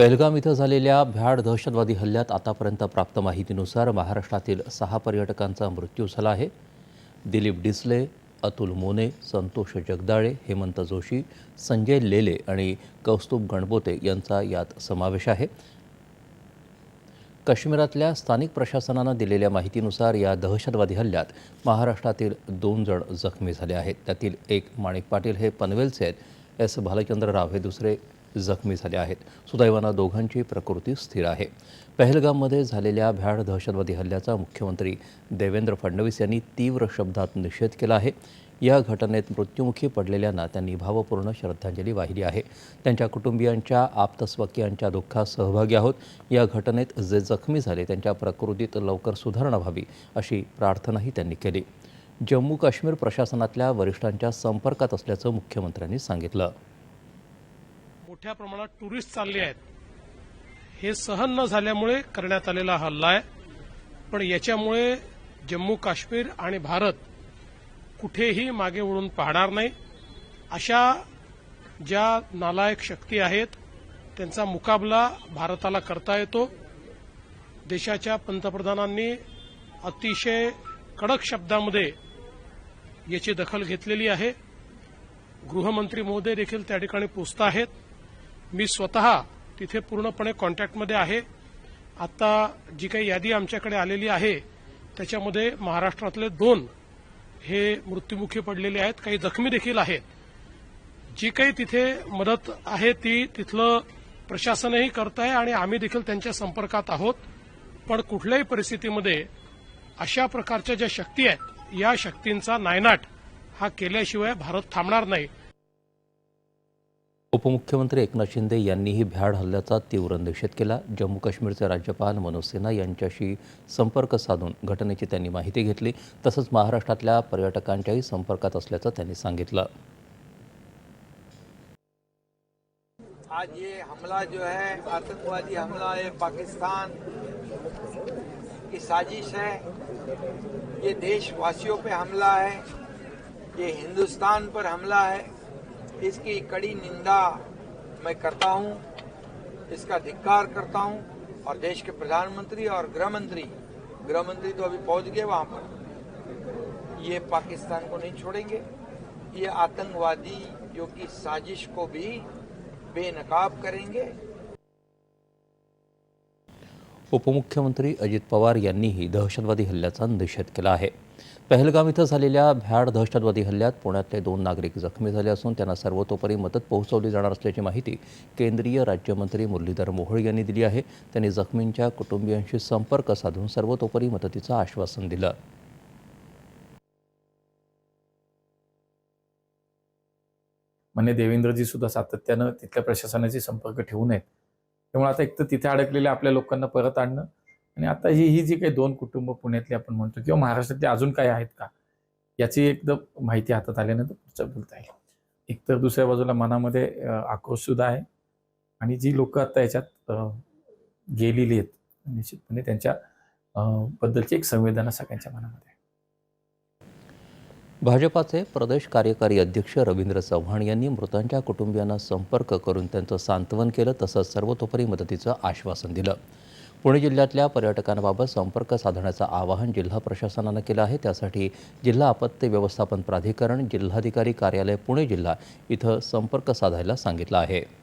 पहलगाम इथं झालेल्या भ्याड दहशतवादी हल्ल्यात आतापर्यंत प्राप्त माहितीनुसार महाराष्ट्रातील सहा पर्यटकांचा मृत्यू झाला आहे. दिलीप डिसले अतुल मोने संतोष जगदाळे हेमंत जोशी संजय लेले आणि कौस्तुभ गणबोते यांचा यात समावेश आहे. काश्मीरातल्या स्थानिक प्रशासनानं दिलेल्या माहितीनुसार या दहशतवादी हल्ल्यात महाराष्ट्रातील दोन जण जखमी झाले आहेत. त्यातील एक माणिक पाटील हे पनवेलचे आहेत. एस. भालचंद्र राव हे दुसरे जखमी झाले आहेत. सुदैवानं दोघांची प्रकृती स्थिर आहे. पहलगाममध्ये झालेल्या भ्याड दहशतवादी हल्ल्याचा मुख्यमंत्री देवेंद्र फडणवीस यांनी तीव्र शब्दात निषेध केला आहे. या घटनेत मृत्युमुखी पडलेल्यांना त्यांनी भावपूर्ण श्रद्धांजली वाहिली आहे. त्यांच्या कुटुंबियांच्या आप्तस्वकीयांच्या दुःखात सहभागी आहोत. या घटनेत जे जखमी झाले त्यांच्या प्रकृतीत लवकर सुधारणा व्हावी अशी प्रार्थनाही त्यांनी केली. जम्मू काश्मीर प्रशासनातल्या वरिष्ठांच्या संपर्कात असल्याचं मुख्यमंत्र्यांनी सांगितलं. मोठ्या प्रमाणात टुरिस्ट चालले आहेत. हे सहन न झाल्यामुळे करण्यात आलेला हल्ला आहे. पण याच्यामुळे जम्मू काश्मीर आणि भारत कुठेही मागे वळून पाहणार नाही. अशा ज्या नालायक शक्ती आहेत त्यांचा मुकाबला भारताला करता येतो. देशाच्या पंतप्रधानांनी अतिशय कडक शब्दामध्ये याची दखल घेतलेली आहे. गृहमंत्री महोदय देखील त्या ठिकाणी पोचत आहेत. मी स्वतः तिथे पूर्णपणे कॉन्टॅक्टमध्ये आहे. आता जी काही यादी आमच्याकडे आलेली आहे त्याच्यामध्ये महाराष्ट्रातले दोन हे मृत्युमुखी पडलेले आहेत. काही जखमी देखील आहेत. जी काही तिथे मदत आहे ती तिथलं प्रशासनही करत आहे आणि आम्ही देखील त्यांच्या संपर्कात आहोत. पण कुठल्याही परिस्थितीमध्ये अशा प्रकारच्या ज्या शक्ती आहेत या शक्तींचा नायनाट हा केल्याशिवाय भारत थांबणार नाही. उपमुख्यमंत्री एकनाथ शिंदे यांनीही भ्याड हल्ल्याचा तीव्र निषेध केला. जम्मू काश्मीरचे राज्यपाल मनोज सिन्हा यांच्याशी संपर्क साधून घटनेची त्यांनी माहिती घेतली. तसंच महाराष्ट्रातल्या पर्यटकांच्याही संपर्कात असल्याचं त्यांनी सांगितलं. आज ये हमला जो है आतंकवादी हमला है पाकिस्तान की साजिश है। ये देशवासियों पे हमला है ये हिंदुस्तान पर हमला है। इसकी कड़ी निंदा मैं करता हूँ, इसका धिक्कार करता हूँ और देश के प्रधानमंत्री और गृह मंत्री गृह मंत्री तो अभी पहुँच गए वहाँ पर। ये पाकिस्तान को नहीं छोड़ेंगे। ये आतंकवादियों की साजिश को भी बेनकाब करेंगे। उपमुख्यमंत्री अजित पवार यांनीही दहशतवादी हल्ल्याचा निषेध केला आहे. पहलगाम इथं झालेल्या भ्याड दहशतवादी हल्ल्यात पुण्यातले दोन नागरिक जखमी झाले असून त्यांना सर्वतोपरी मदत पोहोचवली जाणार असल्याची माहिती केंद्रीय राज्यमंत्री मुरलीधर मोहोळ यांनी दिली आहे. त्यांनी जखमींच्या कुटुंबियांशी संपर्क साधून सर्वतोपरी मदतीचं आश्वासन दिलं. मान्य देवेंद्रजी सुद्धा सातत्यानं तिथल्या प्रशासनाशी संपर्क ठेवू नयेत. त्यामुळे आता एक तर तिथे अडकलेल्या आपल्या लोकांना परत आणणं आणि आता ही ही जी काही दोन कुटुंब पुण्यातली आपण म्हणतो किंवा महाराष्ट्रातले अजून काही आहेत का? याची एकदम माहिती हातात आल्यानंतर पुढचं बोलता येईल. एकतर दुसऱ्या बाजूला मनामध्ये आक्रोशसुद्धा आक्रोश सुद्धा आहे. आणि जी लोक आता याच्यात गेलेली आहेत निश्चितपणे त्यांच्या बद्दलची एक संवेदना सगळ्यांच्या मनामध्ये भाजपाचे प्रदेश कार्यकारी अध्यक्ष रवींद्र चव्हाण यांनी मृतांच्या कुटुंबियांना संपर्क करून त्यांचं सांत्वन केलं तसंच सर्वतोपरी मदतीचं आश्वासन दिलं. पुणे जिल्ह्यातल्या पर्यटकांबाबत संपर्क साधण्याचं आवाहन जिल्हा प्रशासनानं केलं आहे. त्यासाठी जिल्हा आपत्ती व्यवस्थापन प्राधिकरण जिल्हाधिकारी कार्यालय पुणे जिल्हा इथं संपर्क साधायला सांगितलं आहे.